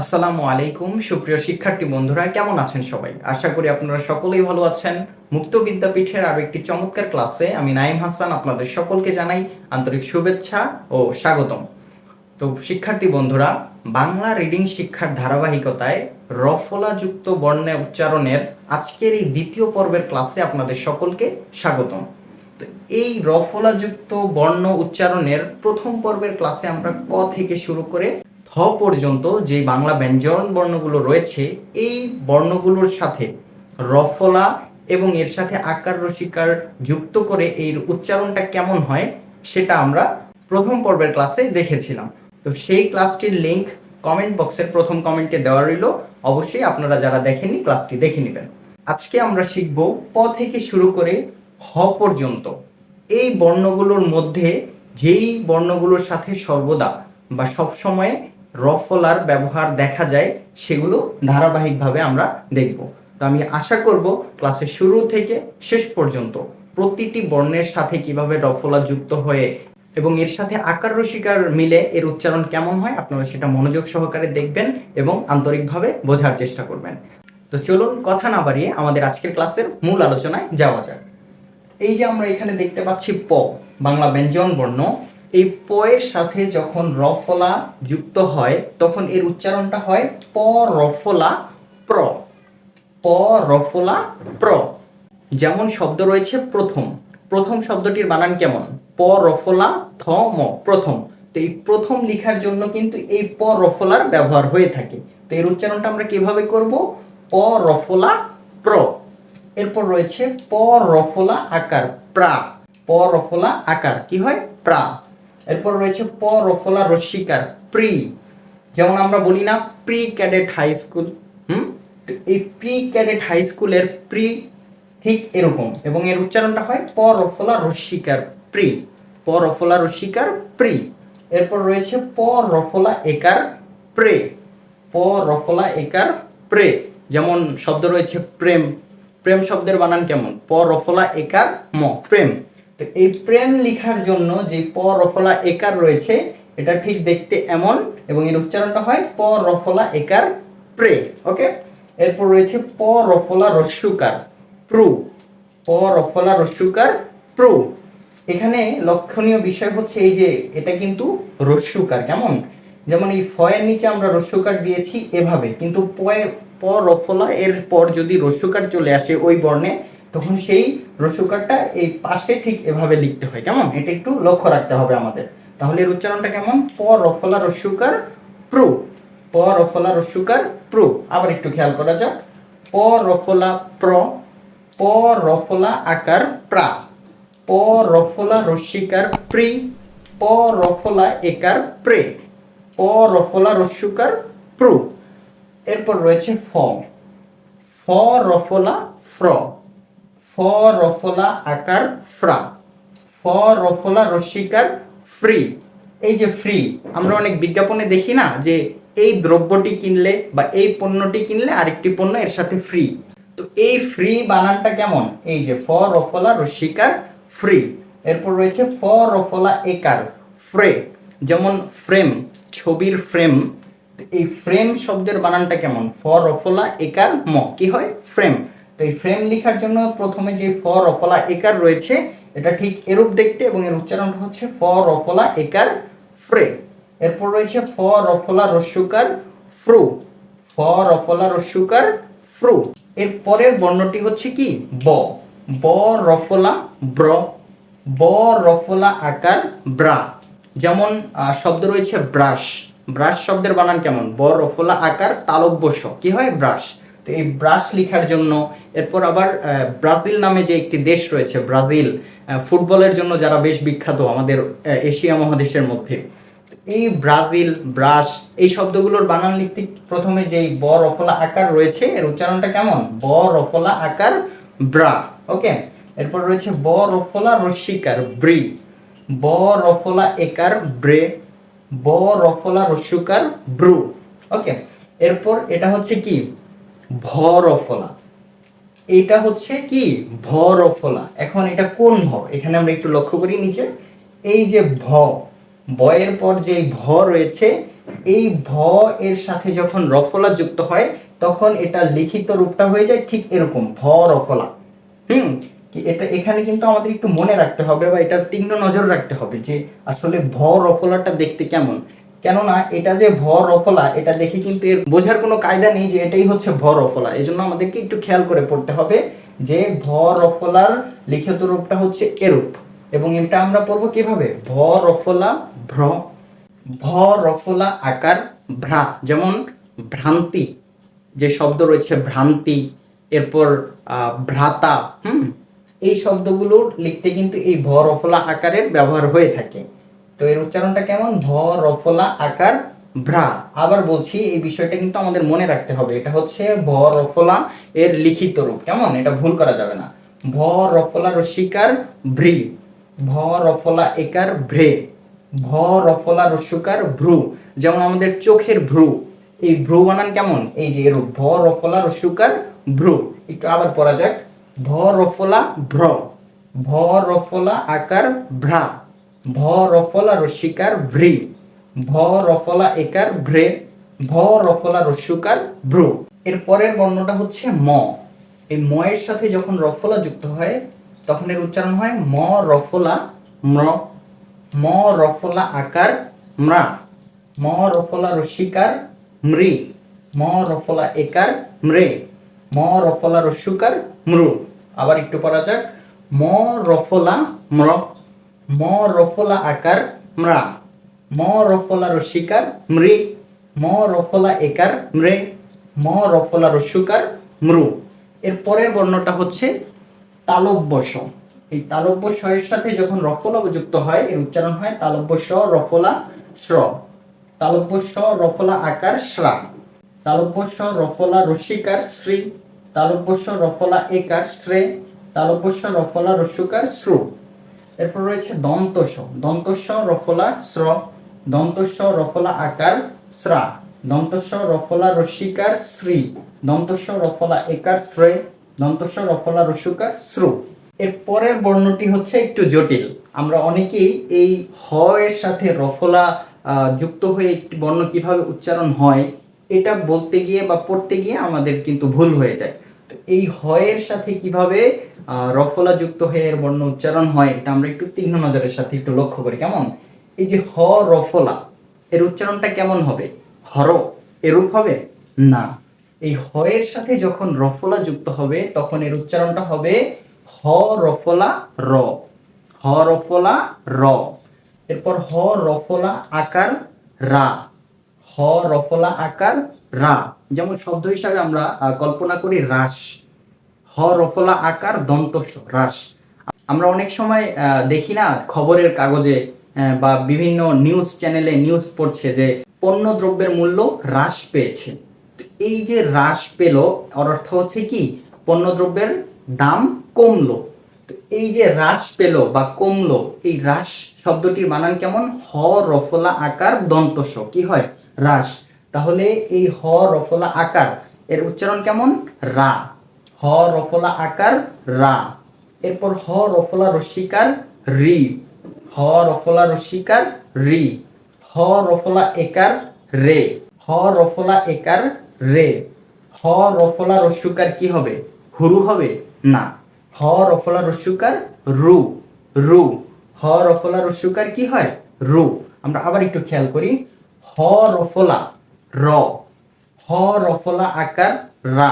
আসসালামু আলাইকুম, সুপ্রিয় শিক্ষার্থী বন্ধুরা, কেমন আছেন সবাই? আশা করি আপনারা সকলেই ভালো আছেন। মুক্ত বিদ্যাপীঠের আরও একটি চমৎকার ক্লাসে আমি নাইম হাসান আপনাদের সকলকে জানাই আন্তরিক শুভেচ্ছা ও স্বাগতম। তো শিক্ষার্থী বন্ধুরা, বাংলা রিডিং শিক্ষার ধারাবাহিকতায় রফলাযুক্ত বর্ণে উচ্চারণের আজকের এই দ্বিতীয় পর্বের ক্লাসে আপনাদের সকলকে স্বাগতম। তো এই রফলাযুক্ত বর্ণ উচ্চারণের প্রথম পর্বের ক্লাসে আমরা ক থেকে শুরু করে পর্যন্ত যে বাংলা ব্যঞ্জন বর্ণগুলো রয়েছে, এই বর্ণগুলোর সাথে রফলা এবং এর সাথে আকার রসিকার যুক্ত করে এই উচ্চারণটা কেমন হয়, সেটা আমরা প্রথম পর্বের ক্লাসে দেখেছিলাম। তো সেই ক্লাসটির লিংক কমেন্ট বক্সের প্রথম কমেন্টে দেওয়া রইল, অবশ্যই আপনারা যারা দেখেননি ক্লাসটি দেখে নেবেন। আজকে আমরা শিখব প থেকে শুরু করে হ পর্যন্ত। এই বর্ণগুলোর মধ্যে যেই বর্ণগুলোর সাথে সর্বদা বা সবসময় রফলার ব্যবহার দেখা যায়, সেগুলো ধারাবাহিকভাবে আমরা দেখব। তো আমি আশা করব ক্লাসের শুরু থেকে শেষ পর্যন্ত প্রতিটি বর্ণের সাথে কীভাবে রফলা যুক্ত হয়ে এবং এর সাথে আকার রসিকার মিলে এর উচ্চারণ কেমন হয়, আপনারা সেটা মনোযোগ সহকারে দেখবেন এবং আন্তরিকভাবে বোঝার চেষ্টা করবেন। তো চলুন কথা না বাড়িয়ে আমাদের আজকের ক্লাসের মূল আলোচনায় যাওয়া যাক। এই যে আমরা এখানে দেখতে পাচ্ছি প, বাংলা ব্যঞ্জন বর্ণ। এই প এর সাথে যখন রফলা যুক্ত হয়, তখন এর উচ্চারণটা হয় প রফলা প্র। প রফলা প্র। যেমন শব্দ রয়েছে প্রথম। প্রথম শব্দটির বানান কেমন? প রফলা থ ম, প্রথম। তো এই প্রথম লিখার জন্য কিন্তু এই প রফলার ব্যবহার হয়ে থাকে। তো এর উচ্চারণটা আমরা কীভাবে করব? প রফলা প্র। এরপর রয়েছে প রফলা আকার, প্রা। প রফলা আকার, কি হয়? প্রা। এরপর রয়েছে প, রফলা রস্বীকার প্রি। যেমন আমরা বলি না, প্রি ক্যাডেট হাই স্কুল, হুম? এই প্রি ক্যাডেট হাই স্কুলের প্রি ঠিক এরকম। এবং এর উচ্চারণটা হয় প, রফলা রস্বীকার প্রি। প, রফলা রস্বীকার প্রি। এরপর রয়েছে প, রফলা, একার, প্রে। প, রফলা, একার, প্রে। যেমন শব্দ রয়েছে প্রেম। প্রেম শব্দের বানান কেমন? রফলা, একার, ম, প্রেম। তো এই প্রেম লেখার জন্য যে প রফলা একার রয়েছে, এটা ঠিক দেখতে এমন এবং এর উচ্চারণটা হয় প রফলা একার প্রে, ওকে? এরপর রয়েছে প রফলা রস্যুকার প্রু। প রফলা রস্যুকার প্রু। এখানে লক্ষণীয় বিষয় হচ্ছে এই যে এটা কিন্তু রস্যুকার কেমন? যেমন এই ফয়ের নিচে আমরা রস্যুকার দিয়েছি এভাবে, কিন্তু পয়ে প রফলা এর পর যদি রস্যুকার চলে আসে ওই বর্ণে তখন সেই রস্যুকারটা এই পাশে ঠিক এভাবে লিখতে হয়, কেমন? এটা একটু লক্ষ্য রাখতে হবে আমাদের। তাহলে এর উচ্চারণটা কেমন? প রফলা রসুকার প্রু। প রফলা রসুকার প্রু। আবার একটু খেয়াল করা যাক। প রফলা প্র। প রফলা আকার, প্রা। প রফলা রস্যিকার প্রি। প রফলা একার প্রে। প রফলা রস্যুকার প্রু। এরপর রয়েছে ফ। ফ রফলা ফ্র। ফ রফলা আকার ফ্রা। ফ রফলা রস্যিকার ফ্রি। এই যে ফ্রি, আমরা অনেক বিজ্ঞাপনে দেখি না যে এই দ্রব্যটি কিনলে বা এই পণ্যটি কিনলে আরেকটি পণ্য এর সাথে ফ্রি। তো এই ফ্রি বানানটা কেমন? এই যে ফ রফলা রস্যিকার ফ্রি। এরপর রয়েছে ফ রফলা একার ফ্রে। যেমন ফ্রেম, ছবির ফ্রেম। এই ফ্রেম শব্দের বানানটা কেমন? ফ রফলা একার ম। কি হয়? ফ্রেম। তো এই ফ্রেম লেখার জন্য প্রথমে যে ফ রফলা একার রয়েছে, এটা ঠিক এরূপ দেখতে এবং এর উচ্চারণটা হচ্ছে ফ রফলা একার ফ্রে এরপর রয়েছে ফ রফলা রস্যুকার ফ্রু ফ রফলা রস্যুকার ফ্রু এর পরের বর্ণটি হচ্ছে কি? ব। ব রফলা ব্র। ব রফলা আকার ব্রা। যেমন শব্দ রয়েছে ব্রাশ। ব্রাশ শব্দের বানান কেমন? ব রফলা আকার তালব্যস কি হয়? ব্রাশ। তো এই ব্রাশ লেখার জন্য, এরপর আবার ব্রাজিল নামে যে একটি দেশ রয়েছে, ব্রাজিল ফুটবলের জন্য যারা বেশ বিখ্যাত আমাদের এশিয়া মহাদেশের মধ্যে। এই ব্রাজিল, ব্রাশ, এই শব্দগুলোর বানান লিখতে প্রথমে যেই ব রফলা আকার রয়েছে, এর উচ্চারণটা কেমন? ব রফলা আকার, ব্রা, ওকে? এরপর রয়েছে ব রফলা রস্যিকার ব্রি। ব রফলা একার, ব্রে। ব রফলা রস্যুকার ব্রু, ওকে? এরপর এটা হচ্ছে কি? ভ রফলা এটা হচ্ছে কি? ভ রফলা এখন এটা কোন ভ এখানে আমরা একটু লক্ষ্য করি নিচে। এই যে ভ, বয়ের পর যে ভ রয়েছে, এই ভ এর সাথে যখন রফলা যুক্ত হয়, তখন এটা লিখিত রূপটা হয়ে যায় ঠিক এরকম ভ রফলা হুম এটা এখানে কিন্তু আমাদের একটু মনে রাখতে হবে বা এটা তীক্ষ্ণ নজর রাখতে হবে যে আসলে ভ রফলাটা দেখতে কেমন। কেননা এটা যে ভর রফলা এটা দেখে কিন্তু এর বোঝার কোনো কায়দা নেই যে এটাই হচ্ছে ভর রফলা এই জন্য আমাদেরকে একটু খেয়াল করে পড়তে হবে যে ভর রফলার লিখিত রূপটা হচ্ছে এরূপ। এবং এটা আমরা পড়ব কীভাবে? ভর অফলা ভ্র, ভর অফলা আকার ভ্রা। যেমন ভ্রান্তি, যে শব্দ রয়েছে ভ্রান্তি, এরপর ভ্রাতা, হুম? এই শব্দগুলো লিখতে কিন্তু এই ভর অফলা আকারের ব্যবহার হয়ে থাকে। তো এর উচ্চারণটা কেমন? ভ রফলা আকার, ভ্রা। আবার বলছি, এই বিষয়টা কিন্তু আমাদের মনে রাখতে হবে। এটা হচ্ছে ভ রফলা এর লিখিত রূপ। কেমন? এটা ভুল করা যাবে না। ভ রফলা রসিকার ভ্রি। ভ রফলা একার, ভ্রে। ভ রফলা রস্যকার ভ্রু। যেমন আমাদের চোখের ভ্রু। এই ভ্রু বানান কেমন? এই যে এরূপ। ভ রফলা রস্যকার ভ্রু। একটু আবার পড়া যাক। ভ রফলা ভ্র। ভ রফলা আকার, ভ্রা। ভ রফলা রস্যিকার ভ্রি। ভ রফলা একার ভ্রে ভ রফলা রস্যকার ভ্রু। এর পরের বর্ণটা হচ্ছে ম। এই ম এর সাথে যখন রফলা যুক্ত হয়, তখন এর উচ্চারণ হয় ম, রফলা, ম্র। ম, রফলা আকার, ম্রা। ম, রফলা রস্যিকার মৃ। ম, রফলা একার মৃ। ম, রফলা রস্যুকার মৃ। আবার একটু পড়া যাক। ম, রফলা, ম্র। ম রফলা আকার ম্রা। ম রফলা রস্যিকার মৃ ম রফলা একার মৃ ম রফলা রস্যুকার মৃ এর পরের বর্ণটা হচ্ছে তালব্য স এই তালব্য স সাথে যখন রফলা যুক্ত হয়, এর উচ্চারণ হয় তালব্য স রফলা শ্র তালব্য স রফলা আকার শ্রা তালব্য স রফলা রসিকার শ্রী তালব্য স রফলা একার শ্রে তালব্য স রফলা রস্যকার শ্রু এরপর রয়েছে দন্তস দন্তস রফলা শ্র দন্তস রফলা আকার শ্রা দন্তস রফলা রসিকার শ্রী দন্তস রফলা একার শ্রে দন্তস রফলা রস্যকার শ্রু এর পরের বর্ণটি হচ্ছে একটু জটিল। আমরা অনেকেই এই হ এর সাথে রফলা যুক্ত হয়ে একটি বর্ণ কীভাবে উচ্চারণ হয়, এটা বলতে গিয়ে বা পড়তে গিয়ে আমাদের কিন্তু ভুল হয়ে যায়। তো এই হয়ের সাথে কীভাবে রফলা যুক্ত হয়ে এর বর্ণ উচ্চারণ হয়, এটা আমরা একটু তীক্ষ্ণ নজরের সাথে একটু লক্ষ্য করি। কেমন? এই যে হ, রফলা, এর উচ্চারণটা কেমন হবে? হর, এরূপ হবে? না। এই হয়ের সাথে যখন রফলা যুক্ত হবে, তখন এর উচ্চারণটা হবে হ, রফলা, র। হ, রফলা, র। এরপর হ, রফলা, আকার, রা। হ, রফলা, আকার, রা। যেমন শব্দ হিসাবে আমরা কল্পনা করি রাস হ রফলা আকার দন্তস হ্রাস। আমরা অনেক সময় দেখি না খবরের কাগজে বা বিভিন্ন নিউজ চ্যানেলে নিউজ পড়ছে যে পণ্য দ্রব্যের মূল্য হ্রাস পেয়েছে। এই যে হ্রাস পেল অর্থ হচ্ছে কি? পণ্যদ্রব্যের দাম কমলো। তো এই যে হ্রাস পেল বা কমলো, এই হ্রাস শব্দটির বানান কেমন? হ রফলা আকার দন্তস কি হয়? হ্রাস। তাহলে এই হ রফলা আকার, এর উচ্চারণ কেমন? রা। হ রফলা আকার রা এরপর হ রফলা রস্যিকার রি হ রফলা রস্যিকার রি হ রফলা একার রে হ রফলা একার রে হ রফলা রস্যুকার কি হবে হুরু হবে না হ রফলা রস্যুকার রু রু হ রফলা রস্যুকার কি হয় রু আমরা আবার একটু খেয়াল করি হ রফলা র হ রফলা আকার রা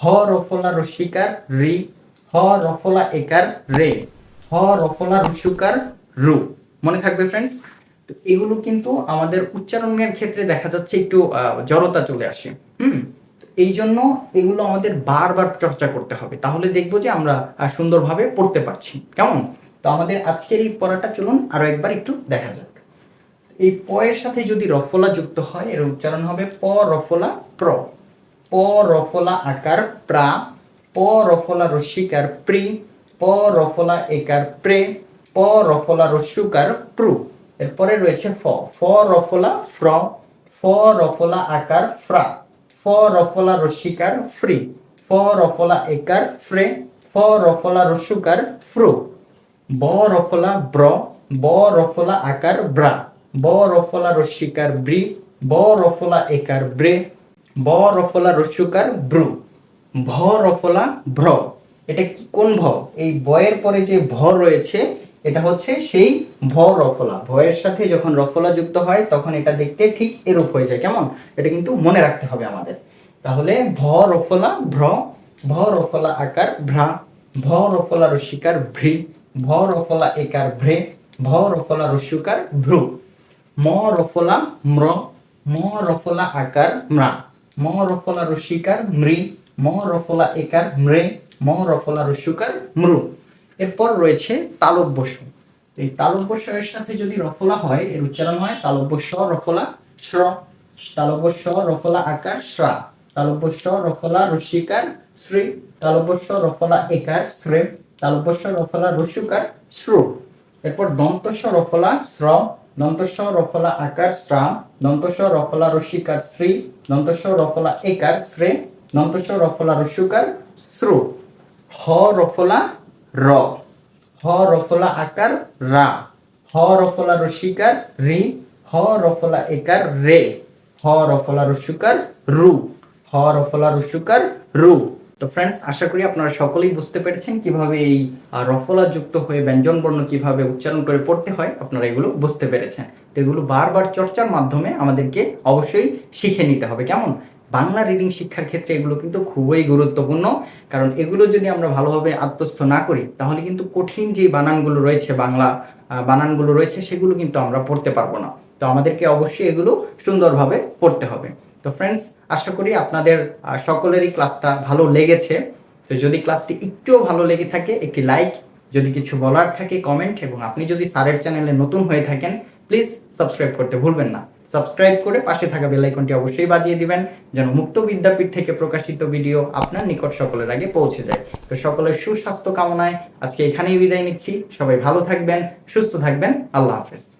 হ রফলা রস্যিকার রি হ রফলা একার রে, হ রফলা রস্যুকার রু মনে থাকবে ফ্রেন্ডস তো এগুলো কিন্তু আমাদের উচ্চারণের ক্ষেত্রে দেখা যাচ্ছে একটু জড়তা চলে আসে। হুম? এই জন্য এগুলো আমাদের বারবার চর্চা করতে হবে। তাহলে দেখব যে আমরা সুন্দরভাবে পড়তে পারছি। কেমন? তো আমাদের আজকের এই পড়াটা চলুন আরও একবার একটু দেখা যাক। এই প সাথে যদি রফলা যুক্ত হয়, এর উচ্চারণ হবে প রফলা প্র। প রফলা আকার প্রা প রফলা রস্যিকার প্রি প রফলা একার প্রে প রফলা রস্যুকার প্রু। এরপরে রয়েছে ফ ফ রফলা ফ্র ফ রফলা আকার ফ্রা ফ রফলা রস্যিকার ফ্রি ফ রফলা একার ফ্রে ফ রফলা রস্যুকার ফ্রু ব রফলা ব্র ব রফলা আকার ব্রা ব রফলা রস্যিকার ব্রি ব রফলা একার ব্রে ব রফলা রস্যকার ব্রু ভ রফলা ভ্র। এটা কি কোন ভ? এই বয়ের পরে যে ভ রয়েছে, এটা হচ্ছে সেই ভ রফলা। ভয়ের সাথে যখন রফলা যুক্ত হয়, তখন এটা দেখতে ঠিক এরূপ হয়ে যায়। কেমন? এটা কিন্তু মনে রাখতে হবে আমাদের। তাহলে ভ রফলা ভ্র, ভ রফলা আকার ভ্রা, ভ রফলা রসিকার ভ্রি ভ রফলা একার ভ্রে, ভ রফলা রস্যকার ভ্রু। ম রফলা ম্র, ম রফলা আকার ম্রা। ম রফলা রসিকার মৃ ম রফলা একার মৃ ম রফলা মৃ। এরপর রয়েছে তালব্য স এই তালব্য স এর সাথে যদি রফলা হয়, এর উচ্চারণ হয় তালব্য স রফলা শ্র তালব্য স রফলা আকার শ্রা তালব্য স রফলা রসিকার শ্রী তালব্য স রফলা একার শ্রে তালব্য স রফলা রস্যকার শ্রু এরপর দন্তস্ব রফলা শ্র দন্তস্ব রফলা আকার শ্রা দন্তস্ব রফলা রসিকার শ্রী দন্তস্ব রফলা একার শ্রে দন্তস্ব রফলা রস্যকার শ্রু হ রফলা র। হ রফলা আকার রা। হ রফলা রসিকার রি। হ রফলা একার রে। হ রফলা রস্যকার রু। হ রফলা রস্যকার রু। তো ফ্রেন্ডস আশা করি আপনারা সকলেই বুঝতে পেরেছেন কীভাবে এই রফলা যুক্ত হয়ে ব্যঞ্জন বর্ণ কীভাবে উচ্চারণ করে পড়তে হয়। আপনারা এগুলো বুঝতে পেরেছেন। তো এগুলো বারবার চর্চার মাধ্যমে আমাদেরকে অবশ্যই শিখে নিতে হবে। কেমন? বাংলা রিডিং শিক্ষার ক্ষেত্রে এগুলো কিন্তু খুবই গুরুত্বপূর্ণ। কারণ এগুলো যদি আমরা ভালোভাবে আত্মস্থ না করি, তাহলে কিন্তু কঠিন যে বানানগুলো রয়েছে বাংলা বানানগুলো রয়েছে, সেগুলো কিন্তু আমরা পড়তে পারব না। তো আমাদেরকে অবশ্যই এগুলো সুন্দরভাবে পড়তে হবে। তো ফ্রেন্ডস আশা করি আপনাদের সকলেরই ক্লাসটা ভালো লেগেছে। তো যদি ক্লাসটি একটুও ভালো লেগে থাকে, একটি লাইক যদি কিছু বলার থাকে কমেন্ট এবং আপনি যদি স্যারের চ্যানেলে নতুন হয়ে থাকেন প্লিজ সাবস্ক্রাইব করতে ভুলবেন না। সাবস্ক্রাইব করে পাশে থাকা বেল আইকনটি অবশ্যই বাজিয়ে দিবেন, যেন মুক্ত বিদ্যাপীঠ থেকে প্রকাশিত ভিডিও আপনার নিকট সকলের আগে পৌঁছে যায়। তো সকলের সুস্বাস্থ্য কামনায় আজকে এখানেই বিদায় নিচ্ছি। সবাই ভালো থাকবেন, সুস্থ থাকবেন। আল্লাহ হাফেজ।